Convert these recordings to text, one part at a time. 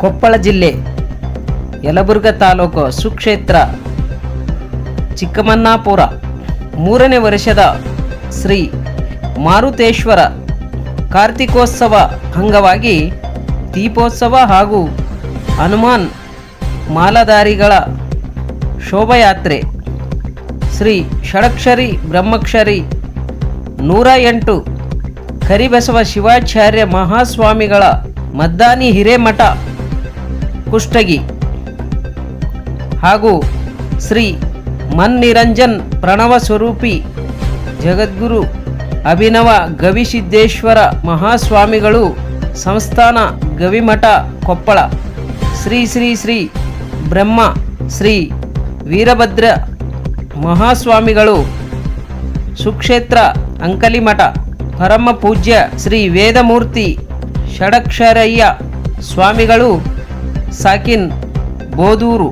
ಕೊಪ್ಪಳ ಜಿಲ್ಲೆ ಯಲಬುರ್ಗ ತಾಲೂಕು ಸುಕ್ಷೇತ್ರ, ಚಿಕ್ಕಮನ್ನಾಪುರ. ಮೂರನೇ ವರ್ಷದ ಶ್ರೀ ಮಾರುತೇಶ್ವರ ಕಾರ್ತಿಕೋತ್ಸವ ಅಂಗವಾಗಿ ದೀಪೋತ್ಸವ ಹಾಗೂ ಹನುಮಾನ್ ಮಾಲಧಾರಿಗಳ ಶೋಭಾಯಾತ್ರೆ. ಶ್ರೀ ಷಡಕ್ಷರಿ ಬ್ರಹ್ಮಕ್ಷರಿ ನೂರ ಎಂಟು ಕರಿಬಸವ ಶಿವಾಚಾರ್ಯ ಮಹಾಸ್ವಾಮಿಗಳ ಮದ್ದಾನಿ ಹಿರೇಮಠ ಕುಷ್ಟಗಿ. ಹಾಗೂ ಶ್ರೀ ಮನ್ನಿರಂಜನ್ ಪ್ರಣವ ಸ್ವರೂಪಿ ಜಗದ್ಗುರು ಅಭಿನವ ಗವಿಸಿದ್ದೇಶ್ವರ ಮಹಾಸ್ವಾಮಿಗಳು ಸಂಸ್ಥಾನ ಗವಿಮಠ ಕೊಪ್ಪಳ. ಶ್ರೀ ಶ್ರೀ ಶ್ರೀ ಬ್ರಹ್ಮ ಶ್ರೀ ವೀರಭದ್ರ ಮಹಾಸ್ವಾಮಿಗಳು ಸುಕ್ಷೇತ್ರ ಅಂಕಲಿಮಠ. ಪರಮ ಪೂಜ್ಯ ಶ್ರೀ ವೇದಮೂರ್ತಿ ಷಡಕ್ಷರಯ್ಯ ಸ್ವಾಮಿಗಳು ಸಾಕಿನ್ ಬೋದೂರು.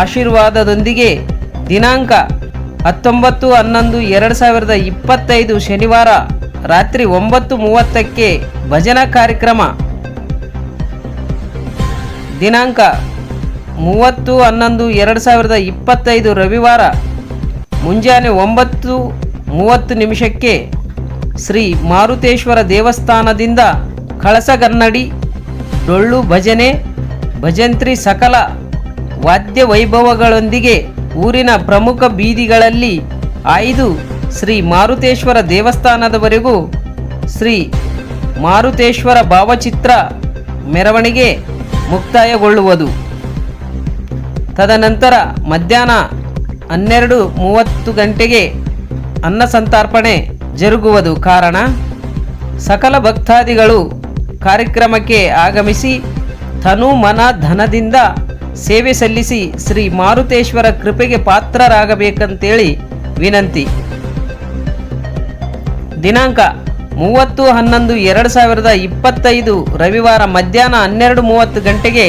ಆಶೀರ್ವಾದದೊಂದಿಗೆ ದಿನಾಂಕ ಹತ್ತೊಂಬತ್ತು ಹನ್ನೊಂದು ಎರಡು ಸಾವಿರದ ಇಪ್ಪತ್ತೈದು ಶನಿವಾರ ರಾತ್ರಿ ಒಂಬತ್ತು ಮೂವತ್ತಕ್ಕೆ ಭಜನಾ ಕಾರ್ಯಕ್ರಮ. ದಿನಾಂಕ ಮೂವತ್ತು ಹನ್ನೊಂದು ಎರಡು ಸಾವಿರದ ಇಪ್ಪತ್ತೈದು ರವಿವಾರ ಮುಂಜಾನೆ ಒಂಬತ್ತು ಮೂವತ್ತು ನಿಮಿಷಕ್ಕೆ ಶ್ರೀ ಮಾರುತೇಶ್ವರ ದೇವಸ್ಥಾನದಿಂದ ಕಳಸಗನ್ನಡಿ ಡೊಳ್ಳು ಭಜನೆ ಭಜಂತ್ರಿ ಸಕಲ ವಾದ್ಯ ವೈಭವಗಳೊಂದಿಗೆ ಊರಿನ ಪ್ರಮುಖ ಬೀದಿಗಳಲ್ಲಿ ಆಯ್ದು ಶ್ರೀ ಮಾರುತೇಶ್ವರ ದೇವಸ್ಥಾನದವರೆಗೂ ಶ್ರೀ ಮಾರುತೇಶ್ವರ ಭಾವಚಿತ್ರ ಮೆರವಣಿಗೆ ಮುಕ್ತಾಯಗೊಳ್ಳುವುದು. ತದನಂತರ ಮಧ್ಯಾಹ್ನ ಹನ್ನೆರಡು ಮೂವತ್ತು ಗಂಟೆಗೆ ಅನ್ನ ಸಂತರ್ಪಣೆ ಜರುಗುವುದು ಕಾರಣ. ಸಕಲ ಭಕ್ತಾದಿಗಳು ಕಾರ್ಯಕ್ರಮಕ್ಕೆ ಆಗಮಿಸಿ ತನು ಮನ ಧನದಿಂದ ಸೇವೆ ಸಲ್ಲಿಸಿ ಶ್ರೀ ಮಾರುತೇಶ್ವರ ಕೃಪೆಗೆ ಪಾತ್ರರಾಗಬೇಕಂತೇಳಿ ವಿನಂತಿ. ದಿನಾಂಕ ಮೂವತ್ತು ಹನ್ನೊಂದು ಎರಡು ಸಾವಿರದ ಇಪ್ಪತ್ತೈದು ರವಿವಾರ ಮಧ್ಯಾಹ್ನ ಹನ್ನೆರಡು ಮೂವತ್ತು ಗಂಟೆಗೆ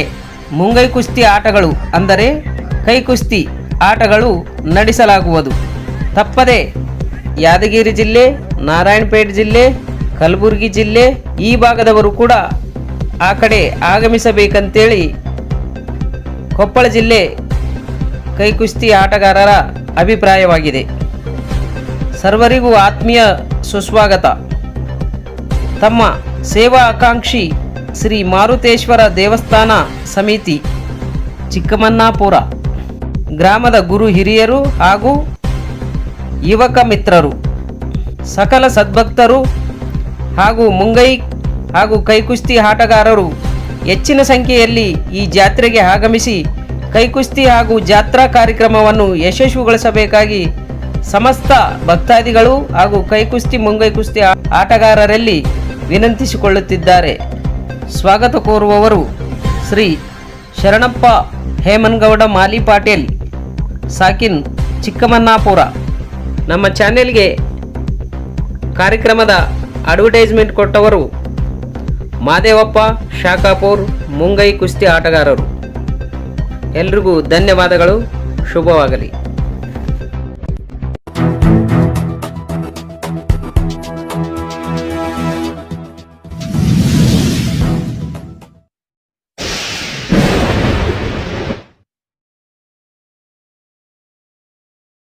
ಮುಂಗೈ ಕುಸ್ತಿ ಆಟಗಳು ಅಂದರೆ ಕೈ ಕುಸ್ತಿ ಆಟಗಳು ನಡೆಸಲಾಗುವುದು. ತಪ್ಪದೆ ಯಾದಗಿರಿ ಜಿಲ್ಲೆ, ನಾರಾಯಣಪೇಟೆ ಜಿಲ್ಲೆ ಕಲಬುರಗಿ ಜಿಲ್ಲೆ ಈ ಭಾಗದವರು ಕೂಡ ಆ ಕಡೆ ಆಗಮಿಸಬೇಕಂತೇಳಿ ಕೊಪ್ಪಳ ಜಿಲ್ಲೆ ಕೈಕುಸ್ತಿ ಆಟಗಾರರ ಅಭಿಪ್ರಾಯವಾಗಿದೆ. ಸರ್ವರಿಗೂ ಆತ್ಮೀಯ ಸುಸ್ವಾಗತ. ತಮ್ಮ ಸೇವಾ ಆಕಾಂಕ್ಷಿ ಶ್ರೀ ಮಾರುತೇಶ್ವರ ದೇವಸ್ಥಾನ ಸಮಿತಿ, ಚಿಕ್ಕಮನ್ನಾಪುರ. ಗ್ರಾಮದ ಗುರು ಹಿರಿಯರು ಹಾಗೂ ಯುವಕ ಮಿತ್ರರು. ಸಕಲ ಸದ್ಭಕ್ತರು ಹಾಗೂ ಮುಂಗೈ ಹಾಗೂ ಕೈಕುಸ್ತಿ ಆಟಗಾರರು ಹೆಚ್ಚಿನ ಸಂಖ್ಯೆಯಲ್ಲಿ ಈ ಜಾತ್ರೆಗೆ ಆಗಮಿಸಿ ಕೈಕುಸ್ತಿ ಹಾಗೂ ಜಾತ್ರಾ ಕಾರ್ಯಕ್ರಮವನ್ನು ಯಶಸ್ವಿಗೊಳಿಸಬೇಕಾಗಿ ಸಮಸ್ತ ಭಕ್ತಾದಿಗಳು ಹಾಗೂ ಕೈಕುಸ್ತಿ ಮುಂಗೈ ಕುಸ್ತಿ ಆಟಗಾರರಲ್ಲಿ ವಿನಂತಿಸಿಕೊಳ್ಳುತ್ತಿದ್ದಾರೆ. ಸ್ವಾಗತ ಕೋರುವವರು ಶ್ರೀ ಶರಣಪ್ಪ ಹೇಮನ್ಗೌಡ ಮಾಲಿ ಪಾಟೀಲ್, ಸಾಕಿನ್ ಚಿಕ್ಕಮನ್ನಾಪುರ. ನಮ್ಮ ಚಾನೆಲ್ಗೆ ಕಾರ್ಯಕ್ರಮದ ಅಡ್ವರ್ಟೈಸ್ಮೆಂಟ್ ಕೊಟ್ಟವರು ಮಾದೇವಪ್ಪ ಶಾಖಾಪುರ್ ಮುಂಗೈ ಕುಸ್ತಿ ಆಟಗಾರರು. ಎಲ್ರಿಗೂ ಧನ್ಯವಾದಗಳು. ಶುಭವಾಗಲಿ.